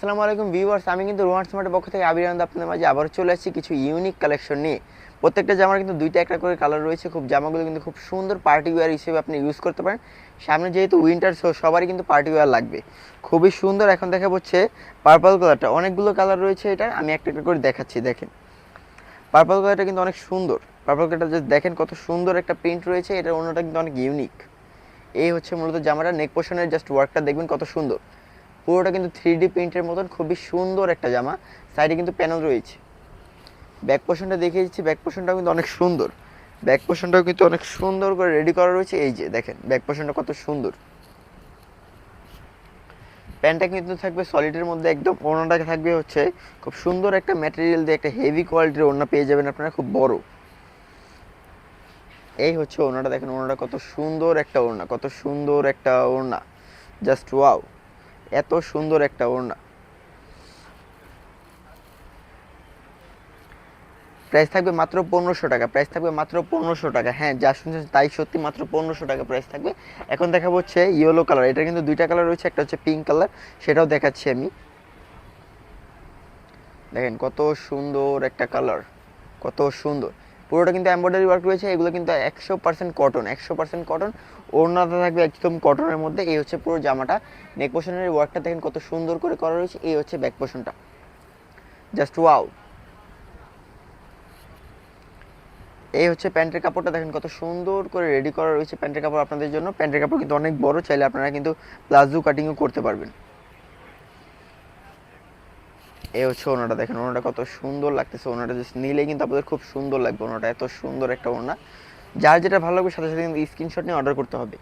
আসসালামু আলাইকুম ভিউয়ার্স, আমি কিন্তু রোহান স্মার্টের পক্ষ থেকে আবির আপনাদের মাঝে আবারও চলে আসছি কিছু ইউনিক কালেকশন নিয়ে। প্রত্যেকটা জামার কিন্তু দুইটা একটা করে কালার রয়েছে, খুব জামাগুলো কিন্তু খুব সুন্দর পার্টি ওয়্যার হিসেবে আপনি ইউজ করতে পারেন। সামনে যেহেতু উইন্টার সো সবারই কিন্তু পার্টি ওয়্যার লাগবে। খুবই সুন্দর এখন দেখা হচ্ছে পার্পল কালারটা অনেকগুলো কালার রয়েছে এটা, আমি একটা একটা করে দেখাচ্ছি, দেখেন। পার্পল কালারটা কিন্তু অনেক সুন্দর। পার্পল কালারটা জাস্ট দেখেন কত সুন্দর একটা প্রিন্ট রয়েছে, এটার অন্যটা কিন্তু অনেক ইউনিক এই হচ্ছে মূলত জামাটা নেক পোশনের জাস্ট ওয়ার্কটা দেখবেন কত সুন্দর। পুরোটা কিন্তু থ্রি ডি প্রিন্টের মতন, খুবই সুন্দর একটা জামা। সাইডে কিন্তু প্যানেল রয়েছে। ব্যাক পোর্শনটা দেখিয়ে দিচ্ছি। ব্যাক পোর্শনটাও কিন্তু অনেক সুন্দর। ব্যাক পোর্শনটাও কিন্তু অনেক সুন্দর করে রেডি করা রয়েছে। এই যে দেখেন ব্যাক পোর্শনটা কত সুন্দর। প্যান্টটা কিন্তু থাকবে সলিডের মধ্যে, একদম ওড়নাটা থাকবে হচ্ছে খুব সুন্দর একটা ম্যাটেরিয়াল দিয়ে একটা হেভি কোয়ালিটির ওড়না পেয়ে যাবেন আপনারা, খুব বড়। এই হচ্ছে ওড়নাটা, দেখেন ওড়নাটা কত সুন্দর একটা ওড়না, কত সুন্দর একটা ওড়না। জাস্ট ওয়াও এত সুন্দর একটা ওড়না। প্রাইস থাকবে মাত্র পনেরোশো টাকা প্রাইস থাকবে মাত্র পনেরোশো টাকা। হ্যাঁ যা শুনছেন তাই সত্যি মাত্র পনেরোশো টাকা প্রাইস থাকবে। এখন দেখা হচ্ছে ইয়েলো কালার এটা কিন্তু দুইটা কালার রয়েছে, একটা হচ্ছে পিঙ্ক কালার সেটাও দেখাচ্ছি আমি। দেখেন কত সুন্দর একটা কালার কত সুন্দর। পুরোটা কিন্তু এমব্রয়ডারি ওয়ার্ক রয়েছে, এগুলো কিন্তু একশো পার্সেন্ট কটন একশো পার্সেন্ট কটন ওড়নাটা থাকবে একদম কটনের মধ্যে। এই হচ্ছে পুরো জামাটা নেক পোর্শনের ওয়ার্কটা দেখেন কত সুন্দর করে করা রয়েছে, এই হচ্ছে ব্যাক পোর্শনটা জাস্ট ওয়াও এই হচ্ছে প্যান্টের কাপড়টা, দেখেন কত সুন্দর করে রেডি করা রয়েছে প্যান্টের কাপড় আপনাদের জন্য। প্যান্টের কাপড় কিন্তু অনেক বড়, চাইলে আপনারা কিন্তু প্লাজো কাটিংও করতে পারবেন। এই হচ্ছে ওনাটা দেখেন, ওনাটা কত সুন্দর লাগতেছে, ওনাটা জাস্ট নিলেই কিন্তু আপনাদের খুব সুন্দর লাগবে ওনাটা, এত সুন্দর একটা ওনা যার যেটা ভালো লাগবে সাথে সাথে কিন্তু স্ক্রিনশট নিয়ে অর্ডার করতে হবে।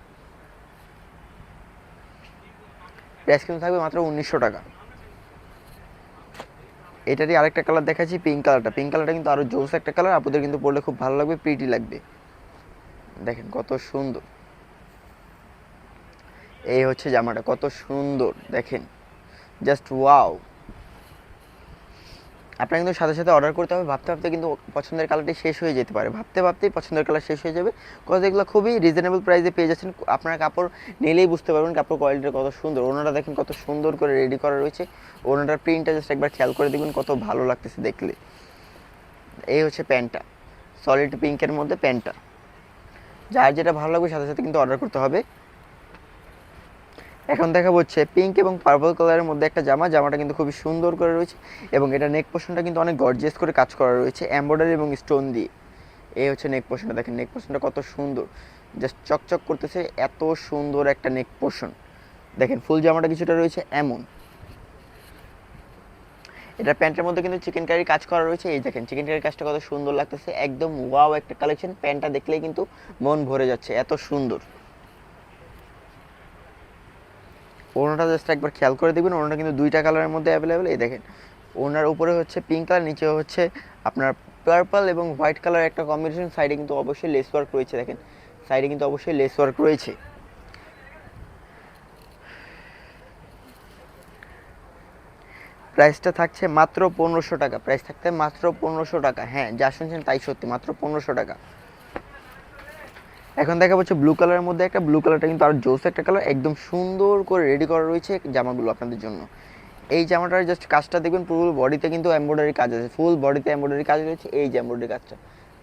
প্রাইস কিন্তু থাকবে মাত্র উনিশশো টাকা। এটারই আরেকটা কালার দেখাচ্ছি পিঙ্ক কালারটা পিঙ্ক কালারটা কিন্তু আরও জোস একটা কালার আপনাদের কিন্তু পরলে খুব ভালো লাগবে প্রিটি লাগবে। দেখেন কত সুন্দর। এই হচ্ছে জামাটা, কত সুন্দর, দেখেন। জাস্ট ওয়াও আপনার কিন্তু সাথে সাথে অর্ডার করতে হবে। ভাবতে ভাবতে কিন্তু পছন্দের কালারটি শেষ হয়ে যেতে পারে। ভাবতে ভাবতেই পছন্দের কালার শেষ হয়ে যাবে। কত এগুলো খুবই রিজনেবল প্রাইসে পেয়ে যাচ্ছেন। আপনার কাপড় নিলেই বুঝতে পারবেন কাপড় কোয়ালিটিটা কত সুন্দর। ওনাটা দেখেন কত সুন্দর করে রেডি করা রয়েছে। ওনাটার প্রিন্টটা জাস্ট একবার খেয়াল করে দেখবেন কত ভালো লাগতেছে দেখলে। এই হচ্ছে প্যান্টটা। সলিড পিঙ্কের মধ্যে প্যান্টটা। যার যেটা ভালো লাগবে সাথে সাথে কিন্তু অর্ডার করতে হবে। এখন দেখা হচ্ছে পিঙ্ক এবং পার্পল কালারের মধ্যে একটা জামা। জামাটা কিন্তু খুবই সুন্দর করে রয়েছে এবং এটা নেক পোর্শনটা কিন্তু অনেক গর্জিয়াস করে কাজ করা রয়েছে এমব্রয়ডারি এবং স্টোন দিয়ে। এই হচ্ছে নেক পোর্শনটা দেখেন নেক পোর্শনটা কত সুন্দর। জাস্ট চকচক করতেছে এত সুন্দর একটা নেক পোর্শন দেখেন ফুল জামাটা কিছুটা রয়েছে এমন। এটা প্যান্টের মধ্যে কিন্তু চিকেন কারি কাজ করা রয়েছে। এই দেখেন চিকেন কারির কাজটা কত সুন্দর লাগতেছে। একদম ওয়াও একটা কালেকশন প্যান্টটা দেখলেই কিন্তু মন ভরে যাচ্ছে, এত সুন্দর। ওনাটা জাস্ট একবার খেয়াল করে দেখবেন ওনাটা কিন্তু দুইটা কালারের মধ্যে অ্যাভেলেবেল এই দেখেন ওনার উপরে হচ্ছে পিঙ্ক কালার নিচে হচ্ছে আপনার পার্পল এবং হোয়াইট কালার একটা কম্বিনেশন সাইডে কিন্তু অবশ্যই লেস ওয়ার্ক রয়েছে, দেখেন। সাইডে কিন্তু অবশ্যই লেস ওয়ার্ক রয়েছে। প্রাইসটা থাকছে মাত্র পনেরোশো টাকা। প্রাইস থাকতে মাত্র পনেরোশো টাকা। হ্যাঁ যা শুনছেন তাই সত্যি, মাত্র পনেরোশো টাকা। এখন দেখা যাচ্ছে ব্লু কালারের মধ্যে একটা ব্লু কালারটা কিন্তু আর জোস একটা কালার একদম সুন্দর করে রেডি করা রয়েছে জামাগুলো আপনাদের জন্য। এই জামাটার জাস্ট কাজটা দেখবেন ফুল বডিতে কিন্তু এমব্রয়ডারি কাজ আছে। ফুল বডিতে এমব্রয়ডারি কাজ রয়েছে, এই যে এমব্রয়ডারি কাজটা।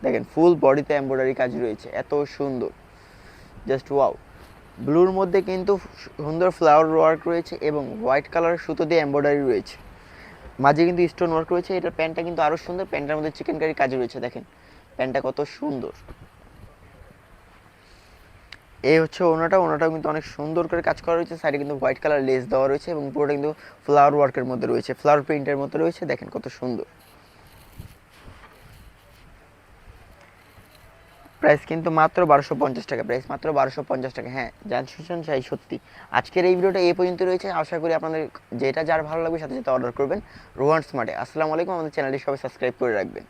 দেখেন ফুল বডিতে এমব্রয়ডারি কাজ রয়েছে, এত সুন্দর। জাস্ট ওয়াও ব্লুর মধ্যে কিন্তু সুন্দর ফ্লাওয়ার ওয়ার্ক রয়েছে এবং হোয়াইট কালার সুতো দিয়ে এমব্রয়ডারি রয়েছে। মাঝে কিন্তু স্টোন ওয়ার্ক রয়েছে, এটার প্যান্টটা কিন্তু আরও সুন্দর, প্যান্টটার মধ্যে চিকেন কারি কাজ রয়েছে, দেখেন। প্যান্টটা কত সুন্দর। এই হচ্ছে ওনাটা, ওনাটাও কিন্তু অনেক সুন্দর করে কাজ করা রয়েছে। সাইডে কিন্তু হোয়াইট কালার লেস দেওয়া রয়েছে এবং পুরোটা কিন্তু ফ্লাওয়ার ওয়ার্কের মধ্যে রয়েছে। ফ্লাওয়ার প্রিন্টের মধ্যে রয়েছে, দেখেন কত সুন্দর। প্রাইস কিন্তু মাত্র বারোশো পঞ্চাশ টাকা প্রাইস মাত্র বারোশো পঞ্চাশ টাকা। হ্যাঁ জান শুনছেন চাই সত্যি। আজকের এই ভিডিওটা এই পর্যন্ত রয়েছে। আশা করি আপনাদের যেটা যার ভালো লাগবে, সাথে সাথে অর্ডার করবেন। রোহান স্মার্টে আসসালামু আলাইকুম। আমাদের চ্যানেলটি সবাই সাবস্ক্রাইব করে রাখবেন।